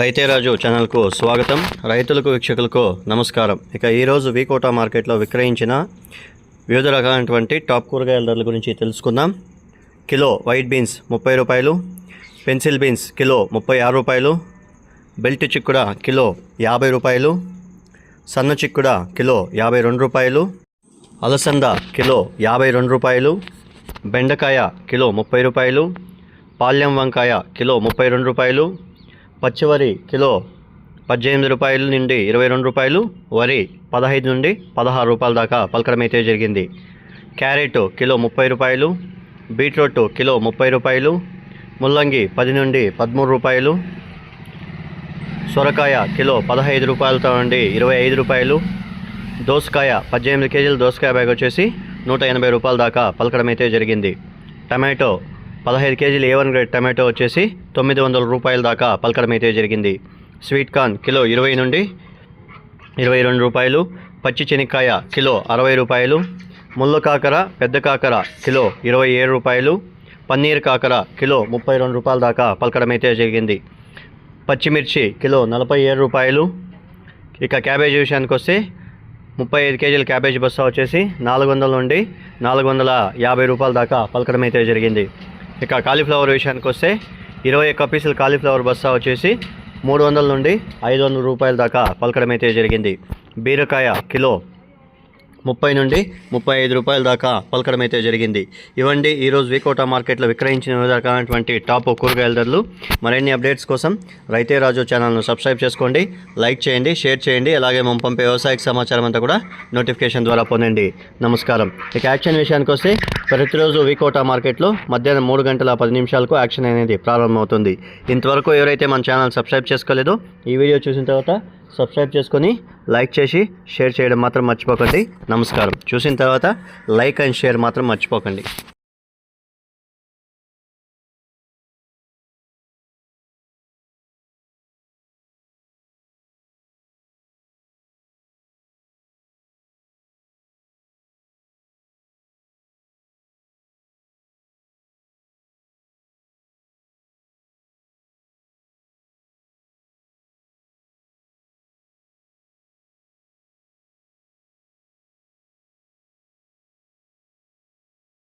రైతే రాజు ఛానల్కు స్వాగతం. రైతులకు వీక్షకులకు నమస్కారం. ఇక ఈరోజు వీకోటా మార్కెట్లో విక్రయించిన వివిధ రకాలైనటువంటి టాప్ కూరగాయల ధరల గురించి తెలుసుకుందాం. కిలో వైట్ బీన్స్ ముప్పై రూపాయలు పెన్సిల్ బీన్స్ కిలో ముప్పై ఆరు రూపాయలు బెల్ట్ చిక్కుడ కిలో యాభై రూపాయలు సన్న చిక్కుడ కిలో యాభై రెండు రూపాయలు అలసంద కిలో యాభై రెండు రూపాయలు బెండకాయ కిలో ముప్పై రూపాయలు పాల్యం వంకాయ కిలో ముప్పై రెండు రూపాయలు పచ్చివరి కిలో పద్దెనిమిది రూపాయల నుండి ఇరవై రెండు రూపాయలు వరి పదహైదు నుండి పదహారు రూపాయల దాకా పలకడం అయితే జరిగింది. క్యారెట్ కిలో ముప్పై రూపాయలు బీట్రూట్ కిలో ముప్పై రూపాయలు ముల్లంగి పది నుండి పదమూడు రూపాయలు సొరకాయ కిలో పదహైదు రూపాయలతో నుండి ఇరవై ఐదు రూపాయలు దోసకాయ పద్దెనిమిది కేజీల దోసకాయ బ్యాగ్ వచ్చేసి నూట ఎనభై రూపాయల దాకా పలకడం అయితే జరిగింది. టమాటో పదహైదు కేజీలు ఏ వన్ గ్రేడ్ టమాటో వచ్చేసి తొమ్మిది వందల రూపాయల దాకా పలకడం అయితే జరిగింది. స్వీట్ కార్న్ కిలో ఇరవై నుండి ఇరవై రెండు రూపాయలు పచ్చి చెనిక్కాయ కిలో అరవై రూపాయలు ముళ్ళ కాకర పెద్ద కాకర కిలో ఇరవై ఏడు రూపాయలు పన్నీర్ కాకర కిలో ముప్పై రెండు రూపాయల దాకా పలకడం అయితే జరిగింది. పచ్చిమిర్చి కిలో నలభై ఏడు రూపాయలు. ఇక క్యాబేజీ విషయానికి వస్తే ముప్పై ఐదు కేజీల క్యాబేజీ బస్తా వచ్చేసి నాలుగు వందల నుండి నాలుగు వందల యాభై రూపాయల దాకా పలకడం అయితే జరిగింది. ఇక కాలీఫ్లవర్ విషయానికి వస్తే ఇరవై ఒక్క పీసులు కాలీఫ్లవర్ బస్తా వచ్చేసి మూడు వందల నుండి ఐదు వందల రూపాయల దాకా పలకడం అయితే జరిగింది. బీరకాయ కిలో ముప్పై నుండి ముప్పై ఐదు రూపాయల దాకా పలకడం అయితే జరిగింది. ఇవ్వండి ఈరోజు వికోటా మార్కెట్లో విక్రయించిన వివిధ రకాలైనటువంటి టాప్ కూరగాయల ధరలు. మరిన్ని అప్డేట్స్ కోసం రైతే రాజు ఛానల్ను సబ్స్క్రైబ్ చేసుకోండి లైక్ చేయండి షేర్ చేయండి అలాగే మనం పంపే వ్యవసాయక సమాచారం అంతా కూడా నోటిఫికేషన్ ద్వారా పొందండి. నమస్కారం. ఇక యాక్షన్ విషయానికి వస్తే ప్రతిరోజు వికోటా మార్కెట్లో మధ్యాహ్నం మూడు గంటల పది నిమిషాలకు యాక్షన్ అనేది ప్రారంభమవుతుంది. ఇంతవరకు ఎవరైతే మన ఛానల్ సబ్స్క్రైబ్ చేసుకోలేదో ఈ వీడియో చూసిన తర్వాత సబ్స్క్రైబ్ చేసుకొని లైక్ చేసి షేర్ చేయడం మాత్రం మర్చిపోకండి. నమస్కారం. చూసిన తర్వాత లైక్ అండ్ షేర్ మాత్రం మర్చిపోకండి.